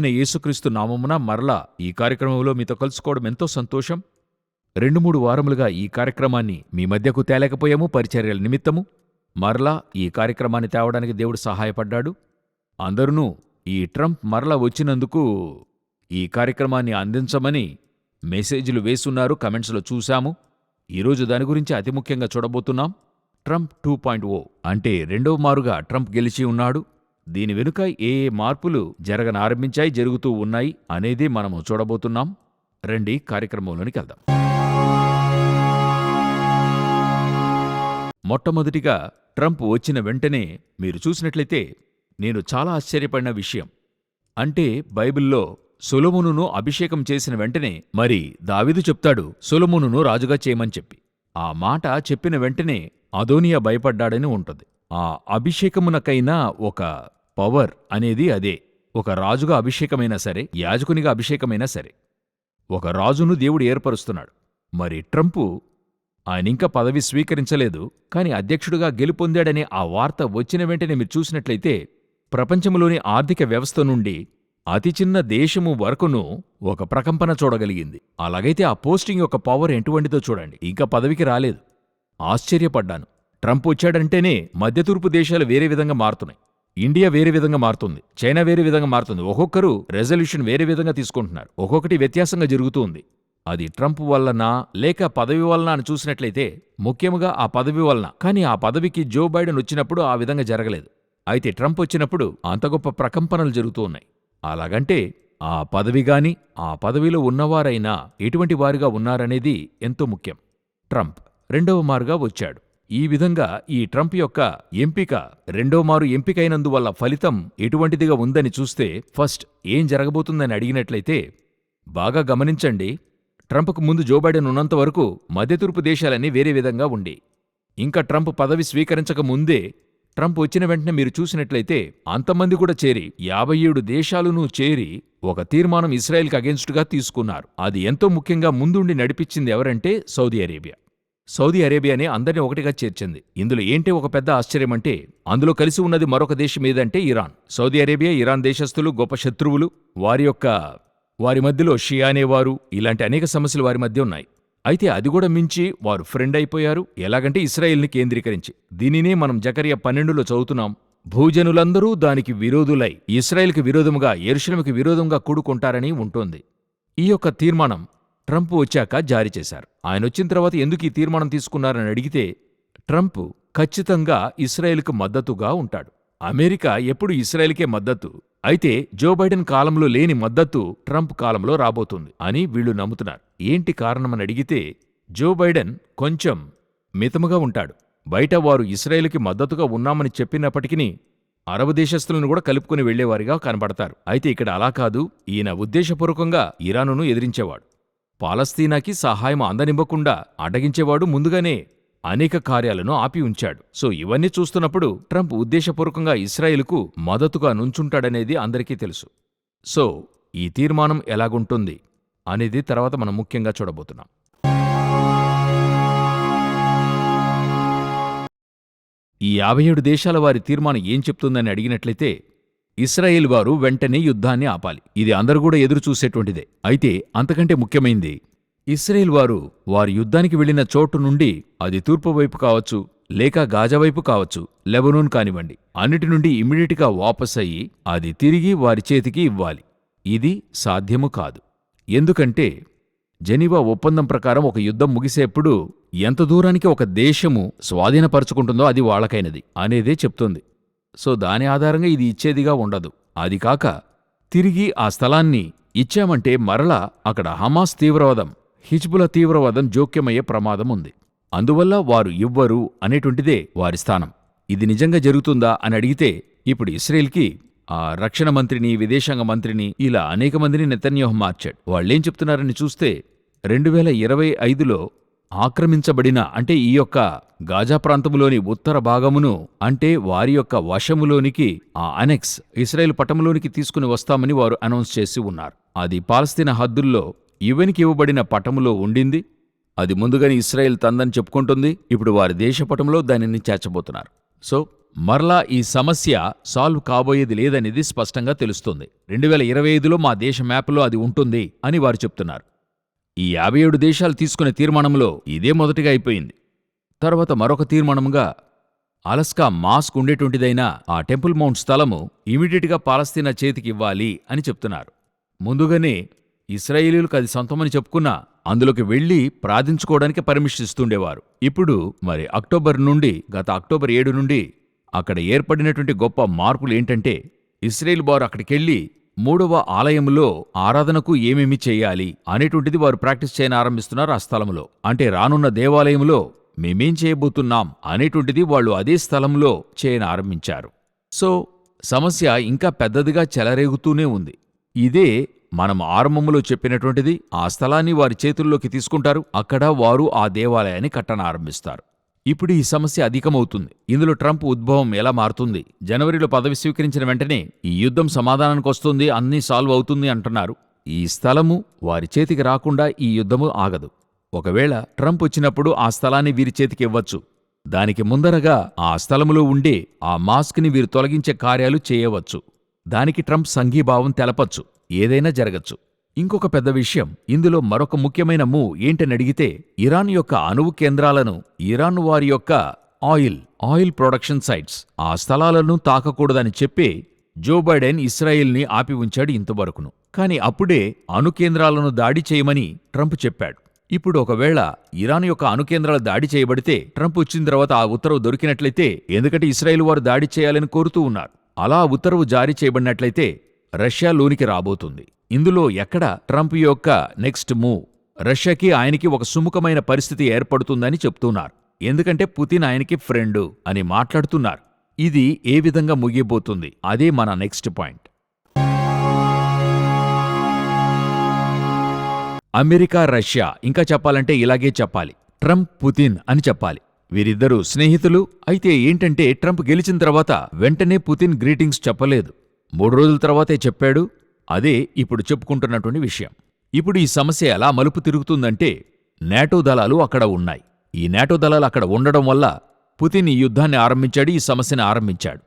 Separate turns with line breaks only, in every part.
ప్రభువైన యేసుక్రీస్తు నామమున మరలా ఈ కార్యక్రమంలో మీతో కలుసుకోవడం ఎంతో సంతోషం. రెండు మూడు వారములుగా ఈ కార్యక్రమాన్ని మీ మధ్యకు తేలేకపోయాము. పరిచర్యల నిమిత్తము మరలా ఈ కార్యక్రమాన్ని తేవడానికి దేవుడు సహాయపడ్డాడు. అందరూ ఈ ట్రంప్ మరలా వచ్చినందుకు ఈ కార్యక్రమాన్ని అందించమని మెసేజ్లు వేసున్నారు. కమెంట్స్లో చూశాము. ఈరోజు దాని గురించి అతి ముఖ్యంగా చూడబోతున్నాం. ట్రంప్ టూ పాయింట్ ఓ అంటే రెండవ మారుగా ట్రంప్ గెలిచి ఉన్నాడు. దీని వెనుక ఏ ఏ మార్పులు జరగనారంభించాయి జరుగుతూ ఉన్నాయి అనేది మనము చూడబోతున్నాం. రండి కార్యక్రమంలోనికి వెళ్దాం. మొట్టమొదటిగా ట్రంప్ వచ్చిన వెంటనే మీరు చూసినట్లయితే నేను చాలా ఆశ్చర్యపడిన విషయం. అంటే బైబిల్లో సొలొమోనును అభిషేకం చేసిన వెంటనే మరి దావిదు చెప్తాడు సొలొమోనును రాజుగా చేయమని చెప్పి. ఆ మాట చెప్పిన వెంటనే అదోనియా భయపడ్డాడని ఉంటుంది. ఆ అభిషేకమునకైనా ఒక పవర్ అనేది అదే. ఒక రాజుగా అభిషేకమైనా సరే యాజకునిగా అభిషేకమైనా సరే ఒక రాజును దేవుడు ఏర్పరుస్తున్నాడు. మరి ట్రంపు ఆయనింకా పదవి స్వీకరించలేదు కాని అధ్యక్షుడుగా గెలుపొందాడనే ఆ వార్త వచ్చిన వెంటనే మీరు చూసినట్లయితే ప్రపంచంలోని ఆర్థిక వ్యవస్థ నుండి అతి చిన్న దేశము వరకును ఒక ప్రకంపన చూడగలిగింది. అలాగైతే ఆ పోస్టింగ్ యొక్క పవర్ ఎటువంటిదో చూడండి. ఇంకా పదవికి రాలేదు. ఆశ్చర్యపడ్డాను. ట్రంప్ వచ్చాడంటేనే మధ్యతూర్పు దేశాలు వేరే విధంగా మారుతున్నాయి. ఇండియా వేరే విధంగా మారుతుంది. చైనా వేరే విధంగా మారుతుంది. ఒక్కొక్కరు రెజల్యూషన్ వేరే విధంగా తీసుకుంటున్నారు. ఒక్కొక్కటి వ్యత్యాసంగా జరుగుతూ ఉంది. అది ట్రంప్ వల్లనా లేక పదవి వలన అని చూసినట్లయితే ముఖ్యముగా ఆ పదవి వలన. కానీ ఆ పదవికి జో బైడెన్ వచ్చినప్పుడు ఆ విధంగా జరగలేదు. అయితే ట్రంప్ వచ్చినప్పుడు అంత గొప్ప ప్రకంపనలు జరుగుతూ ఉన్నాయి. అలాగంటే ఆ పదవి గాని ఆ పదవిలో ఉన్నవారైనా ఎటువంటి వారుగా ఉన్నారనేది ఎంతో ముఖ్యం. ట్రంప్ రెండవ మారుగా వచ్చాడు. ఈ విధంగా ఈ ట్రంప్ యొక్క ఎంపిక రెండో మారు ఎంపికైనందువల్ల ఫలితం ఎటువంటిదిగా ఉందని చూస్తే ఫస్ట్ ఏం జరగబోతుందని అడిగినట్లయితే బాగా గమనించండి. ట్రంప్కు ముందు జో బైడెన్ ఉన్నంత వరకు మధ్యతూర్పు దేశాలన్నీ వేరే విధంగా ఉండి. ఇంకా ట్రంప్ పదవి స్వీకరించక ముందే ట్రంప్ వచ్చిన వెంటనే మీరు చూసినట్లయితే అంతమంది కూడా చేరి యాభై ఏడు దేశాలునూ చేరి ఒక తీర్మానం ఇస్రాయెల్కి అగెన్స్ట్గా తీసుకున్నారు. అది ఎంతో ముఖ్యంగా ముందుండి నడిపించింది ఎవరంటే సౌదీ అరేబియా. సౌదీ అరేబియానే అందరినీ ఒకటిగా చేర్చింది. ఇందులో ఏంటి ఒక పెద్ద ఆశ్చర్యమంటే అందులో కలిసి ఉన్నది మరొక దేశం ఏదంటే ఇరాన్. సౌదీ అరేబియా ఇరాన్ దేశస్థులు గొప్ప శత్రువులు వారి యొక్క వారి మధ్యలో షియా అనేవారు ఇలాంటి అనేక సమస్యలు వారి మధ్య ఉన్నాయి. అయితే అది కూడా మించి వారు ఫ్రెండ్ అయిపోయారు. ఎలాగంటే ఇస్రాయిల్ని కేంద్రీకరించి. దీనినే మనం జకరియా పన్నెండులో చదువుతున్నాం. భూజనులందరూ దానికి విరోధులై ఇస్రాయిల్కి విరోధముగా ఎరుషలేముకి విరోధంగా కూడుకుంటారని ఉంటోంది. ఈ యొక్క తీర్మానం ట్రంప్ వచ్చాక జారీ చేశారు. ఆయన వచ్చిన తర్వాత ఎందుకు ఈ తీర్మానం తీసుకున్నారని అడిగితే ట్రంప్ ఖచ్చితంగా ఇస్రాయెల్కు మద్దతుగా ఉంటాడు. అమెరికా ఎప్పుడు ఇస్రాయెల్కే మద్దతు? అయితే జో బైడెన్ కాలంలో లేని మద్దతు ట్రంప్ కాలంలో రాబోతుంది అని వీళ్ళు నమ్ముతున్నారు. ఏంటి కారణమని అడిగితే జో బైడెన్ కొంచెం మితముగా ఉంటాడు. బయట వారు ఇస్రాయెల్కి మద్దతుగా ఉన్నామని చెప్పినప్పటికీ అరబ్ దేశస్తులను కూడా కలుపుకుని వెళ్ళేవారిగా కనబడతారు. అయితే ఇక్కడ అలా కాదు. ఈయన ఉద్దేశపూర్వకంగా ఇరానును ఎదిరించేవాడు. పాలస్తీనాకి సహాయం అందనివ్వకుండా అడ్డగించేవాడు ముందుగానే అనేక కార్యాలను ఆపి ఉంచాడు. సో ఇవన్నీ చూస్తున్నప్పుడు ట్రంప్ ఉద్దేశపూర్వకంగా ఇస్రాయిల్కు మద్దతుగా నుంచుంటాడనేది అందరికీ తెలుసు. సో ఈ తీర్మానం ఎలాగుంటుంది అనేది తర్వాత మనం ముఖ్యంగా చూడబోతున్నాం. ఈ యాభై ఏడు దేశాల వారి తీర్మానం ఏం చెప్తుందని అడిగినట్లయితే ఇస్రాయేల్ వారు వెంటనే యుద్ధాన్ని ఆపాలి. ఇది అందరూ కూడా ఎదురు చూసేటువంటిదే. అయితే అంతకంటే ముఖ్యమైంది ఇస్రాయేల్ వారు వారి యుద్ధానికి వెళ్ళిన చోటు నుండి అది తూర్పు వైపు కావచ్చు లేక గాజా వైపు కావచ్చు లెబనూన్ కానివ్వండి. అన్నిటి నుండి ఇమ్మీడియట్గా వాపస్ అయ్యి అది తిరిగి వారి చేతికి ఇవ్వాలి. ఇది సాధ్యము కాదు. ఎందుకంటే జెనీవా ఒప్పందం ప్రకారం ఒక యుద్ధం ముగిసేప్పుడు ఎంత దూరానికి ఒక దేశము స్వాధీనపరుచుకుంటుందో అది వాళ్ళకైనది అనేదే చెప్తుంది. సో దాని ఆధారంగా ఇది ఇచ్చేదిగా ఉండదు. అది కాక తిరిగి ఆ స్థలాన్ని ఇచ్చామంటే మరలా అక్కడ హమాస్ తీవ్రవాదం హిజ్బుల తీవ్రవాదం జోక్యమయ్యే ప్రమాదం ఉంది. అందువల్ల వారు ఇవ్వరు అనేటువంటిదే వారి స్థానం. ఇది నిజంగా జరుగుతుందా అని అడిగితే ఇప్పుడు ఇస్రేల్కి ఆ రక్షణ మంత్రిని విదేశాంగ మంత్రిని ఇలా అనేక మందిని నెతన్యాహు మార్చాడు. వాళ్ళేం చెప్తున్నారని చూస్తే రెండు వేల ఇరవై ఐదులో ఆక్రమించబడిన అంటే ఈ యొక్క గాజా ప్రాంతములోని ఉత్తర భాగమును అంటే వారి యొక్క వశములోనికి ఆ అనెక్స్ ఇస్రాయేల్ పటములోనికి తీసుకుని వస్తామని వారు అనౌన్స్ చేసి ఉన్నారు. అది పాలస్తీనా హద్దుల్లో ఈవెనికి ఇవ్వబడిన పటములో ఉండింది. అది ముందుగానే ఇస్రాయేల్ తందని చెప్పుకుంటుంది. ఇప్పుడు వారి దేశపటంలో దానిని చేర్చబోతున్నారు. సో మరలా ఈ సమస్య సాల్వ్ కాబోయేది లేదనేది స్పష్టంగా తెలుస్తుంది. రెండు వేల ఇరవై ఐదులో మా దేశ మ్యాప్లో అది ఉంటుంది అని వారు చెప్తున్నారు. ఈ యాభై ఏడు దేశాలు తీసుకునే తీర్మానంలో ఇదే మొదటిగా అయిపోయింది. తర్వాత మరొక తీర్మానంగా అలస్కా మాస్క్ ఉండేటువంటిదైనా ఆ టెంపుల్ మౌంట్ స్థలము ఇమీడియట్గా పాలస్తీనా చేతికి ఇవ్వాలి అని చెప్తున్నారు. ముందుగానే ఇస్రాయేలీలకు అది సొంతమని చెప్పుకున్నా అందులోకి వెళ్ళి ప్రార్థించుకోవడానికి పర్మిషన్ ఇస్తుండేవారు ఇప్పుడు మరి అక్టోబర్ నుండి గత అక్టోబర్ ఏడు నుండి అక్కడ ఏర్పడినటువంటి గొప్ప మార్పులు ఏంటంటే ఇస్రాయేల్ వారు అక్కడికెళ్ళి మూడవ ఆలయంలో ఆరాధనకు ఏమేమి చేయాలి అనేటువంటిది వారు ప్రాక్టీస్ చేయని ఆరంభిస్తున్నారు ఆ స్థలంలో అంటే రానున్న దేవాలయంలో మేమేం చేయబోతున్నాం అనేటువంటిది వాళ్ళు అదే స్థలంలో చేయనారంభించారు సో సమస్య ఇంకా పెద్దదిగా చెలరేగుతూనే ఉంది. ఇదే మనం ఆరంభంలో చెప్పినటువంటిది ఆ స్థలాన్ని వారి చేతుల్లోకి తీసుకుంటారు అక్కడ వారు ఆ దేవాలయాన్ని కట్టన ఆరంభిస్తారు ఇప్పుడు ఈ సమస్య అధికమవుతుంది. ఇందులో ట్రంప్ ఉద్భవం ఎలా మారుతుంది? జనవరిలో పదవి స్వీకరించిన వెంటనే ఈ యుద్ధం సమాధానానికి వస్తుంది అన్నీ సాల్వ్ అవుతుంది అంటున్నారు. ఈ స్థలము వారి చేతికి రాకుండా ఈ యుద్ధము ఆగదు. ఒకవేళ ట్రంప్ వచ్చినప్పుడు ఆ స్థలాన్ని వీరి చేతికి ఇవ్వచ్చు. దానికి ముందరగా ఆ స్థలములో ఉండే ఆ మాస్క్ని వీరు తొలగించే కార్యాలు చేయవచ్చు. దానికి ట్రంప్ సంఘీభావం తెలపచ్చు. ఏదైనా జరగచ్చు. ఇంకొక పెద్ద విషయం ఇందులో మరొక ముఖ్యమైన మూ ఏంటని అడిగితే ఇరాన్ యొక్క అణువు కేంద్రాలను ఇరాన్ వారి యొక్క ఆయిల్ ఆయిల్ ప్రొడక్షన్ సైట్స్ ఆ స్థలాలను తాకకూడదని చెప్పే జో బైడెన్ ఇస్రాయిల్ని ఆపి ఉంచాడు ఇంతవరకును. కాని అప్పుడే అణు కేంద్రాలను దాడి చేయమని ట్రంప్ చెప్పాడు. ఇప్పుడు ఒకవేళ ఇరాన్ యొక్క అణుకేంద్రాలు దాడి చేయబడితే ట్రంప్ వచ్చిన తర్వాత ఆ ఉత్తర్వు దొరికినట్లయితే ఎందుకంటే ఇస్రాయేల్ వారు దాడి చేయాలని కోరుతూ ఉన్నారు. అలా ఉత్తర్వు జారీ చేయబడినట్లయితే రష్యా లోనికి రాబోతుంది. ఇందులో ఎక్కడ ట్రంప్ యొక్క నెక్స్ట్ మూవ్? రష్యాకి ఆయనకి ఒక సుముఖమైన పరిస్థితి ఏర్పడుతుందని చెప్తున్నారు. ఎందుకంటే పుతిన్ ఆయనకి ఫ్రెండు అని మాట్లాడుతున్నారు. ఇది ఏ విధంగా ముగియబోతుంది? అదే మన నెక్స్ట్ పాయింట్. అమెరికా రష్యా ఇంకా చెప్పాలంటే ఇలాగే చెప్పాలి. ట్రంప్ పుతిన్ అని చెప్పాలి. వీరిద్దరూ స్నేహితులు. అయితే ఏంటంటే ట్రంప్ గెలిచిన తర్వాత వెంటనే పుతిన్ గ్రీటింగ్స్ చెప్పలేదు. మూడు రోజుల తర్వాతే చెప్పాడు. అదే ఇప్పుడు చెప్పుకుంటున్నటువంటి విషయం. ఇప్పుడు ఈ సమస్య ఎలా మలుపు తిరుగుతుందంటే నేటో దళాలు అక్కడ ఉన్నాయి. ఈ నేటో దళాలు అక్కడ ఉండడం వల్ల పుతిన్ ఈ యుద్ధాన్ని ఆరంభించాడు ఈ సమస్యని ఆరంభించాడు.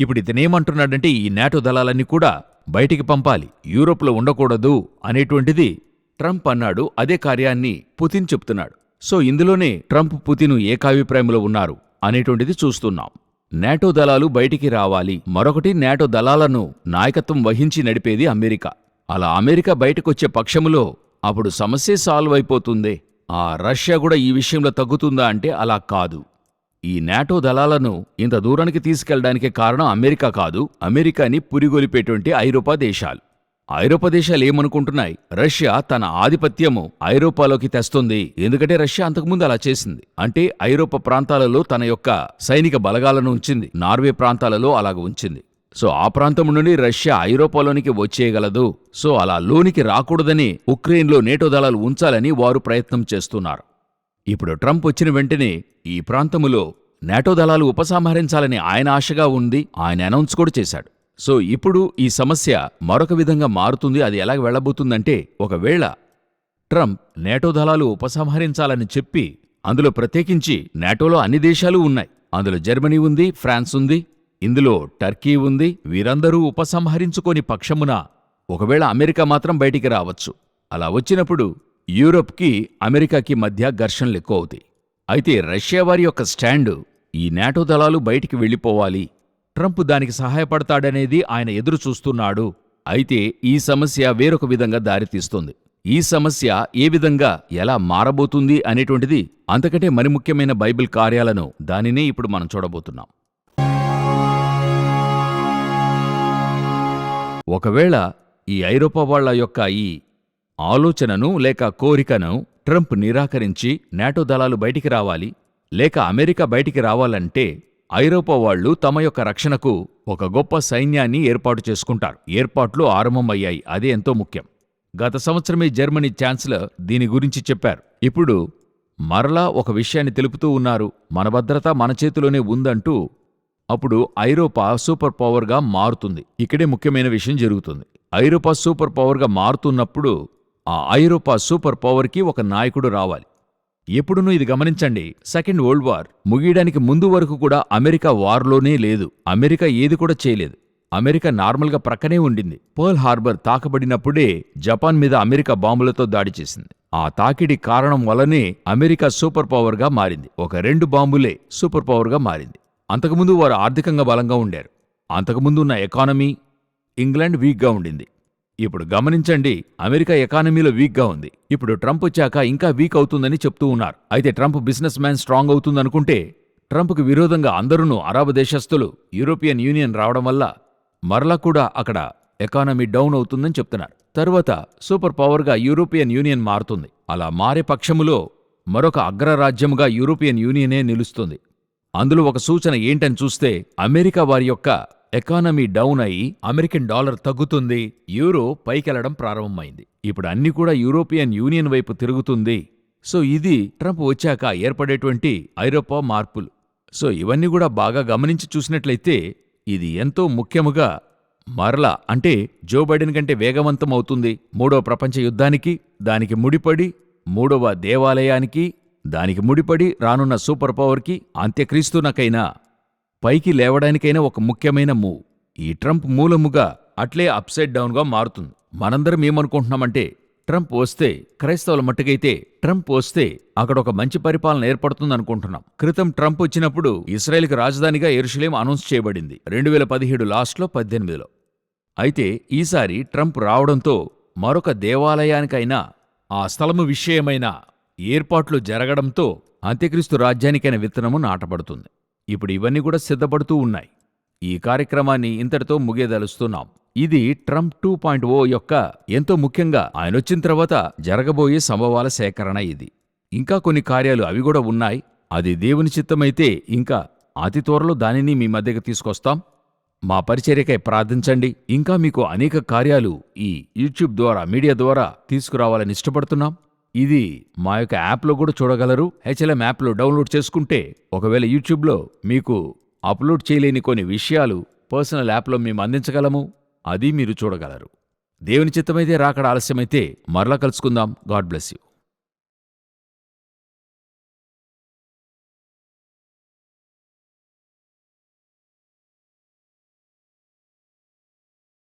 ఇప్పుడు ఇతనేమంటున్నాడంటే ఈ నేటో దళాలన్నీ కూడా బయటికి పంపాలి. యూరోప్లో ఉండకూడదు అనేటువంటిది ట్రంప్ అన్నాడు అదే కార్యాన్ని పుతిన్ చెప్తున్నాడు. సో ఇందులోనే ట్రంప్ పుతిన్ ఏకాభిప్రాయంలో ఉన్నారు అనేటువంటిది చూస్తున్నాం. నేటో దళాలు బయటికి రావాలి. మరొకటి నేటో దళాలను నాయకత్వం వహించి నడిపేది అమెరికా. అలా అమెరికా బయటకొచ్చే పక్షములో అప్పుడు సమస్య సాల్వ్ అయిపోతుంది. ఆ రష్యా కూడా ఈ విషయంలో తగ్గుతుందా అంటే అలా కాదు. ఈ నాటో దళాలను ఇంత దూరానికి తీసుకెళ్ళడానికి కారణం అమెరికా కాదు. అమెరికాని పురిగొలిపేటువంటి ఐరోపా దేశాలు. ఐరోపా దేశాలు ఏమనుకుంటున్నాయి? రష్యా తన ఆధిపత్యము ఐరోపాలోకి తెస్తుంది. ఎందుకంటే రష్యా అంతకుముందు అలా చేసింది. అంటే ఐరోపా ప్రాంతాలలో తన యొక్క సైనిక బలగాలను ఉంచింది. నార్వే ప్రాంతాలలో అలాగ ఉంచింది. సో ఆ ప్రాంతం నుండి రష్యా ఐరోపాలోనికి వచ్చేయగలదు. సో అలా లోనికి రాకూడదని ఉక్రెయిన్లో నేటో దళాలు ఉంచాలని వారు ప్రయత్నం చేస్తున్నారు. ఇప్పుడు ట్రంప్ వచ్చిన వెంటనే ఈ ప్రాంతములో నేటో దళాలు ఉపసంహరించాలని ఆయన ఆశగా ఉంది. ఆయన అనౌన్స్ కూడా చేశాడు. సో ఇప్పుడు ఈ సమస్య మరొక విధంగా మారుతుంది. అది ఎలా వెళ్ళబోతుందంటే ఒకవేళ ట్రంప్ నేటో దళాలు ఉపసంహరించాలని చెప్పి అందులో ప్రత్యేకించి నేటోలో అన్ని దేశాలు ఉన్నాయి. అందులో జర్మనీ ఉంది ఫ్రాన్స్ ఉంది ఇందులో టర్కీ ఉంది. వీరందరూ ఉపసంహరించుకోని పక్షమున ఒకవేళ అమెరికా మాత్రం బయటికి రావచ్చు. అలా వచ్చినప్పుడు యూరోప్కి అమెరికాకి మధ్య ఘర్షణలు ఎక్కువ అవుతాయి అయితే రష్యా వారి యొక్క స్టాండు ఈ నాటో దళాలు బయటికి వెళ్ళిపోవాలి. ట్రంప్ దానికి సహాయపడతాడనేది ఆయన ఎదురు చూస్తున్నాడు. అయితే ఈ సమస్య వేరొక విధంగా దారితీస్తుంది. ఈ సమస్య ఏ విధంగా ఎలా మారబోతుంది అనేటువంటిది అంతకంటే మరి ముఖ్యమైన బైబిల్ కార్యాలను దానినే ఇప్పుడు మనం చూడబోతున్నాం. ఒకవేళ ఈ ఐరోపా వాళ్ళ యొక్క ఈ ఆలోచనను లేక కోరికను ట్రంప్ నిరాకరించి నాటో దళాలు బయటికి రావాలి లేక అమెరికా బయటికి రావాలంటే ఐరోపా వాళ్ళు తమ యొక్క రక్షణకు ఒక గొప్ప సైన్యాన్ని ఏర్పాటు చేసుకుంటారు. ఏర్పాట్లు ఆరంభమయ్యాయి. అదే ఎంతో ముఖ్యం. గత సంవత్సరమే జర్మనీ ఛాన్సలర్ దీని గురించి చెప్పారు. ఇప్పుడు మరలా ఒక విషయాన్ని తెలుపుతూ ఉన్నారు. మన భద్రత మన చేతిలోనే ఉందంటూ అప్పుడు ఐరోపా సూపర్ పవర్గా మారుతుంది. ఇక్కడే ముఖ్యమైన విషయం జరుగుతుంది. ఐరోపా సూపర్ పవర్గా మారుతున్నప్పుడు ఆ ఐరోపా సూపర్ పవర్కి ఒక నాయకుడు రావాలి. ఎప్పుడునూ ఇది గమనించండి సెకండ్ వరల్డ్ వార్ ముగియడానికి ముందు వరకు కూడా అమెరికా వార్లోనే లేదు. అమెరికా ఏది కూడా చేయలేదు. అమెరికా నార్మల్గా ప్రక్కనే ఉండింది. పర్ల్ హార్బర్ తాకబడినప్పుడే జపాన్ మీద అమెరికా బాంబులతో దాడి చేసింది. ఆ తాకిడి కారణం వల్లనే అమెరికా సూపర్ పవర్గా మారింది. ఒక రెండు బాంబులే సూపర్ పవర్గా మారింది. అంతకుముందు వారు ఆర్థికంగా బలంగా ఉండారు. అంతకుముందు ఉన్న ఎకానమీ ఇంగ్లాండ్ వీక్గా ఉండింది. ఇప్పుడు గమనించండి అమెరికా ఎకానమీలో వీక్గా ఉంది. ఇప్పుడు ట్రంప్ వచ్చాక ఇంకా వీక్ అవుతుందని చెప్తూ ఉన్నారు. అయితే ట్రంప్ బిజినెస్ మ్యాన్ స్ట్రాంగ్ అవుతుందనుకుంటే ట్రంప్కు విరోధంగా అందరూ అరబ్ దేశస్థులు యూరోపియన్ యూనియన్ రావడం వల్ల మరలా కూడా అక్కడ ఎకానమీ డౌన్ అవుతుందని చెప్తున్నారు. తరువాత సూపర్ పవర్గా యూరోపియన్ యూనియన్ మారుతుంది. అలా మారే పక్షములో మరొక అగ్రరాజ్యముగా యూరోపియన్ యూనియనే నిలుస్తుంది. అందులో ఒక సూచన ఏంటని చూస్తే అమెరికా వారి యొక్క ఎకానమీ డౌన్ అయి అమెరికన్ డాలర్ తగ్గుతుంది యూరో పైకెళ్ళడం ప్రారంభమైంది. ఇప్పుడు అన్ని కూడా యూరోపియన్ యూనియన్ వైపు తిరుగుతుంది. సో ఇది ట్రంప్ వచ్చాక ఏర్పడేటువంటి ఐరోపా మార్పులు. సో ఇవన్నీ కూడా బాగా గమనించి చూసినట్లయితే ఇది ఎంతో ముఖ్యముగా మరలా అంటే జో బైడెన్ కంటే వేగవంతం అవుతుంది. మూడవ ప్రపంచ యుద్ధానికి దానికి ముడిపడి మూడవ దేవాలయానికి దానికి ముడిపడి రానున్న సూపర్ పవర్కి అంత్యక్రీస్తునకైనా పైకి లేవడానికైనా ఒక ముఖ్యమైన మూవ్. ఈ ట్రంప్ మూలముగా అట్లే అప్సైడ్ డౌన్గా మారుతుంది. మనందరం ఏమనుకుంటున్నామంటే ట్రంప్ వస్తే క్రైస్తవుల మట్టుకైతే ట్రంప్ వస్తే అక్కడ ఒక మంచి పరిపాలన ఏర్పడుతుంది అనుకుంటున్నాం క్రితం ట్రంప్ వచ్చినప్పుడు ఇస్రాయెల్కి రాజధానిగా ఎరుషులేం అనౌన్స్ చేయబడింది. రెండు వేల పదిహేడు లాస్ట్లో పద్దెనిమిదిలో. అయితే ఈసారి ట్రంప్ రావడంతో మరొక దేవాలయానికైనా ఆ స్థలము విషయమైన ఏర్పాట్లు జరగడంతో అంత్యక్రీస్తు రాజ్యానికైన విత్తనము నాటబడుతుంది. ఇప్పుడు ఇవన్నీ కూడా సిద్ధపడుతూ ఉన్నాయి. ఈ కార్యక్రమాన్ని ఇంతటితో ముగేదలుస్తున్నాం ఇది ట్రంప్ టూ పాయింట్ ఓ యొక్క ఎంతో ముఖ్యంగా ఆయన వచ్చిన తర్వాత జరగబోయే సంభవాల సేకరణ ఇది. ఇంకా కొన్ని కార్యాలు అవి కూడా ఉన్నాయి. అది దేవుని చిత్తమైతే ఇంకా అతి త్వరలో దానిని మీ మధ్యకి తీసుకొస్తాం. మా పరిచర్యకై ప్రార్థించండి. ఇంకా మీకు అనేక కార్యాలు ఈ యూట్యూబ్ ద్వారా మీడియా ద్వారా తీసుకురావాలని ఇష్టపడుతున్నాం. ఇది మా యొక్క యాప్లో కూడా చూడగలరు. హెచ్ఎల్ఎం యాప్లో డౌన్లోడ్ చేసుకుంటే ఒకవేళ యూట్యూబ్లో మీకు అప్లోడ్ చేయలేని కొన్ని విషయాలు పర్సనల్ యాప్లో మేము అందించగలము. అది మీరు చూడగలరు. దేవుని చిత్తమైతే రాకడ ఆలస్యమైతే మరలా కలుసుకుందాం. God bless you.